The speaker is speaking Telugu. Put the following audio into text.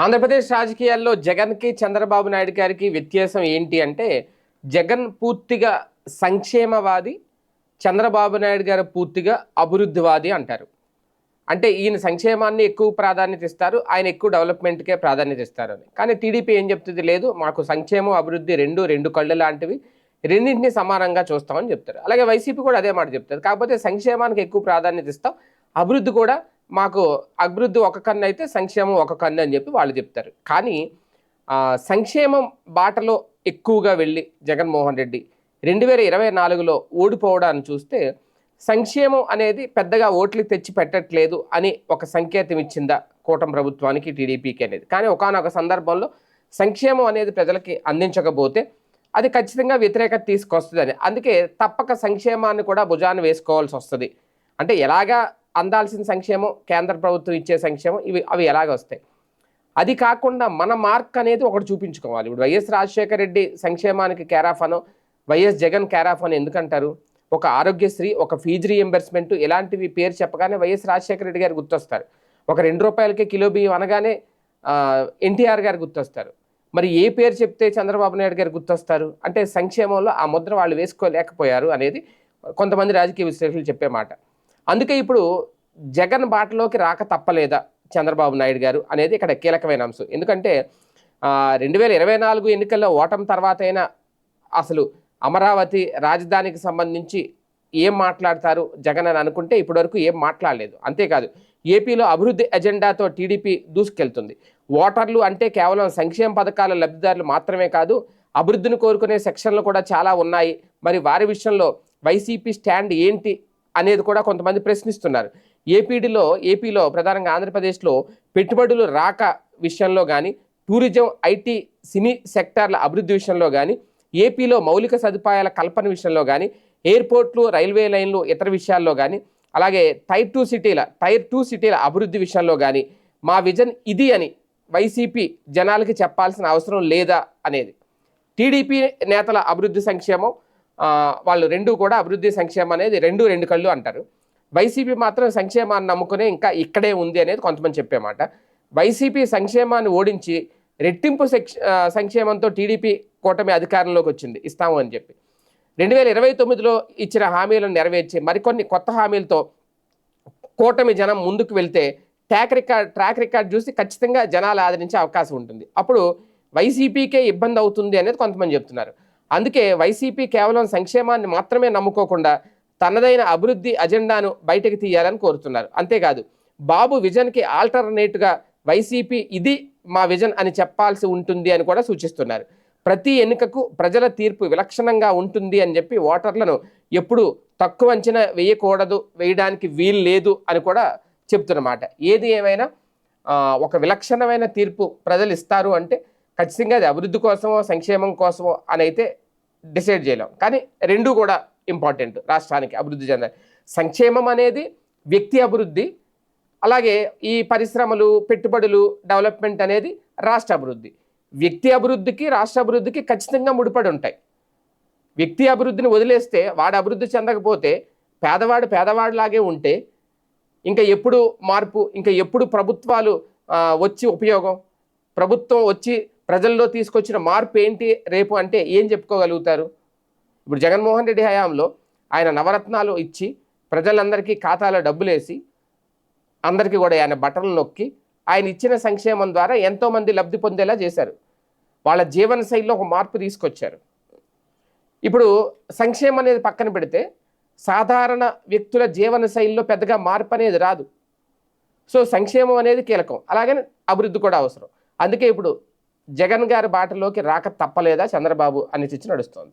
ఆంధ్రప్రదేశ్ రాజకీయాల్లో జగన్కి చంద్రబాబు నాయుడు గారికి వ్యత్యాసం ఏంటి అంటే జగన్ పూర్తిగా సంక్షేమవాది చంద్రబాబు నాయుడు గారు పూర్తిగా అభివృద్ధివాది అంటారు. అంటే ఈయన సంక్షేమాన్ని ఎక్కువ ప్రాధాన్యత ఇస్తారు ఆయన ఎక్కువ డెవలప్మెంట్కే ప్రాధాన్యత ఇస్తారు అని. కానీ టీడీపీ ఏం చెప్తుంది లేదు మాకు సంక్షేమం అభివృద్ధి రెండు రెండు కళ్ళు లాంటివి రెండింటిని సమానంగా చూస్తామని చెప్తారు. అలాగే వైసీపీ కూడా అదే మాట చెప్తారు. కాకపోతే సంక్షేమానికి ఎక్కువ ప్రాధాన్యత ఇస్తాం అభివృద్ధి కూడా మాకు అభివృద్ధి ఒక కన్ను అయితే సంక్షేమం ఒక కన్ను అని చెప్పి వాళ్ళు చెప్తారు. కానీ సంక్షేమం బాటలో ఎక్కువగా వెళ్ళి జగన్మోహన్ రెడ్డి రెండు వేల ఇరవై నాలుగులో ఓడిపోవడాన్ని చూస్తే సంక్షేమం అనేది పెద్దగా ఓట్లు తెచ్చి పెట్టట్లేదు అని ఒక సంకేతం ఇచ్చిందా కూటమి ప్రభుత్వానికి టీడీపీకి అనేది. కానీ ఒకానొక సందర్భంలో సంక్షేమం అనేది ప్రజలకి అందించకపోతే అది ఖచ్చితంగా వ్యతిరేకత తీసుకొస్తుందని. అందుకే తప్పక సంక్షేమాన్ని కూడా భుజాన్ని వేసుకోవాల్సి వస్తుంది. అంటే ఎలాగా అందాల్సిన సంక్షేమం కేంద్ర ప్రభుత్వం ఇచ్చే సంక్షేమం ఇవి అవి ఎలాగ వస్తాయి? అది కాకుండా మన మార్క్ అనేది ఒకటి చూపించుకోవాలి. ఇప్పుడు వైఎస్ రాజశేఖర రెడ్డి సంక్షేమానికి కేరాఫ్ అనో వైఎస్ జగన్ కేరాఫ్ ఎందుకంటారు? ఒక ఆరోగ్యశ్రీ ఒక ఫీజు రీఎంబర్స్మెంట్ ఇలాంటివి పేరు చెప్పగానే వైఎస్ రాజశేఖర రెడ్డి గారు గుర్తొస్తారు. ఒక రెండు రూపాయలకి కిలో బియ్యం అనగానే ఎన్టీఆర్ గారు గుర్తొస్తారు. మరి ఏ పేరు చెప్తే చంద్రబాబు నాయుడు గారు గుర్తొస్తారు? అంటే సంక్షేమంలో ఆ ముద్ర వాళ్ళు వేసుకోలేకపోయారు అనేది కొంతమంది రాజకీయ విశ్లేషకులు చెప్పే మాట. అందుకే ఇప్పుడు జగన్ బాటలోకి రాక తప్పలేదా చంద్రబాబు నాయుడు గారు అనేది ఇక్కడ కీలకమైన అంశం. ఎందుకంటే రెండు వేల ఇరవై నాలుగు ఎన్నికల్లో ఓటం తర్వాత అయినా అసలు అమరావతి రాజధానికి సంబంధించి ఏం మాట్లాడతారు జగన్ అని అనుకుంటే ఇప్పటివరకు ఏం మాట్లాడలేదు. అంతేకాదు ఏపీలో అభివృద్ధి ఎజెండాతో టీడీపీ దూసుకెళ్తుంది. ఓటర్లు అంటే కేవలం సంక్షేమ పథకాల లబ్ధిదారులు మాత్రమే కాదు అభివృద్ధిని కోరుకునే సెక్షన్లు కూడా చాలా ఉన్నాయి. మరి వారి విషయంలో వైసీపీ స్టాండ్ ఏంటి అనేది కూడా కొంతమంది ప్రశ్నిస్తున్నారు. ఏపీడీలో ఏపీలో ప్రధానంగా ఆంధ్రప్రదేశ్లో పెట్టుబడులు రాక విషయంలో కానీ టూరిజం ఐటీ సినీ సెక్టార్ల అభివృద్ధి విషయంలో కానీ ఏపీలో మౌలిక సదుపాయాల కల్పన విషయంలో కానీ ఎయిర్పోర్ట్లు రైల్వే లైన్లు ఇతర విషయాల్లో కానీ అలాగే టైర్ టూ సిటీల టైర్ టూ సిటీల అభివృద్ధి విషయంలో కానీ మా విజన్ ఇది అని వైసీపీ జనాలకి చెప్పాల్సిన అవసరం లేదా అనేది. టీడీపీ నేతల అభివృద్ధి సంక్షేమం వాళ్ళు రెండు కూడా అభివృద్ధి సంక్షేమం అనేది రెండు రెండు కళ్ళు అంటారు. వైసీపీ మాత్రం సంక్షేమాన్ని నమ్ముకునే ఇంకా ఇక్కడే ఉంది అనేది కొంతమంది చెప్పేమాట. వైసీపీ సంక్షేమాన్ని ఓడించి రెట్టింపు సంక్షేమంతో టీడీపీ కూటమి అధికారంలోకి వచ్చింది. ఇస్తాము అని చెప్పి. రెండు వేల ఇరవై తొమ్మిదిలో ఇచ్చిన హామీలను నెరవేర్చి మరికొన్ని కొత్త హామీలతో కూటమి జనం ముందుకు వెళ్తే ట్రాక్ రికార్డ్ ట్రాక్ రికార్డ్ చూసి ఖచ్చితంగా జనాలు ఆదరించే అవకాశం ఉంటుంది. అప్పుడు వైసీపీకే ఇబ్బంది అవుతుంది అనేది కొంతమంది చెప్తున్నారు. అందుకే వైసీపీ కేవలం సంక్షేమాన్ని మాత్రమే నమ్ముకోకుండా తనదైన అభివృద్ధి అజెండాను బయటకు తీయాలని కోరుతున్నారు. అంతేకాదు బాబు విజన్కి ఆల్టర్నేట్గా వైసీపీ ఇది మా విజన్ అని చెప్పాల్సి ఉంటుంది అని కూడా సూచిస్తున్నారు. ప్రతి ఎన్నికకు ప్రజల తీర్పు విలక్షణంగా ఉంటుంది అని చెప్పి ఓటర్లను ఎప్పుడు తక్కువ అంచనా వేయకూడదు వేయడానికి వీలు లేదు అని కూడా చెప్తున్నమాట ఏది ఏమైనా ఒక విలక్షణమైన తీర్పు ప్రజలు ఇస్తారు అంటే ఖచ్చితంగా అది అభివృద్ధి కోసమో సంక్షేమం కోసమో అని అయితే డిసైడ్ చేయలేం. కానీ రెండు కూడా ఇంపార్టెంట్ రాష్ట్రానికి అభివృద్ధి చెందాలి. సంక్షేమం అనేది వ్యక్తి అభివృద్ధి అలాగే ఈ పరిశ్రమలు పెట్టుబడులు డెవలప్మెంట్ అనేది రాష్ట్ర అభివృద్ధి. వ్యక్తి అభివృద్ధికి రాష్ట్ర అభివృద్ధికి ఖచ్చితంగా ముడిపడి ఉంటాయి. వ్యక్తి అభివృద్ధిని వదిలేస్తే వాడు అభివృద్ధి చెందకపోతే పేదవాడు పేదవాడిలాగే ఉంటే ఇంకా ఎప్పుడు మార్పు ఇంకా ఎప్పుడు ప్రభుత్వాలు వచ్చి ఉపయోగం? ప్రభుత్వం వచ్చి ప్రజల్లో తీసుకొచ్చిన మార్పు ఏంటి రేపు అంటే ఏం చెప్పుకోగలుగుతారు? ఇప్పుడు జగన్మోహన్ రెడ్డి హయాంలో ఆయన నవరత్నాలు ఇచ్చి ప్రజలందరికీ ఖాతాలో డబ్బులు వేసి అందరికీ కూడా ఆయన బట్టలు నొక్కి ఆయన ఇచ్చిన సంక్షేమం ద్వారా ఎంతోమంది లబ్ధి పొందేలా చేశారు. వాళ్ళ జీవన శైలిలో ఒక మార్పు తీసుకొచ్చారు. ఇప్పుడు సంక్షేమం అనేది పక్కన పెడితే సాధారణ వ్యక్తుల జీవన శైలిలో పెద్దగా మార్పు అనేది రాదు. సో సంక్షేమం అనేది కీలకం. అలాగే అభివృద్ధి కూడా అవసరం. అందుకే ఇప్పుడు జగన్ గారి బాటలోకి రాక తప్పలేదా చంద్రబాబు అని చిచ్చి నడుస్తోంది.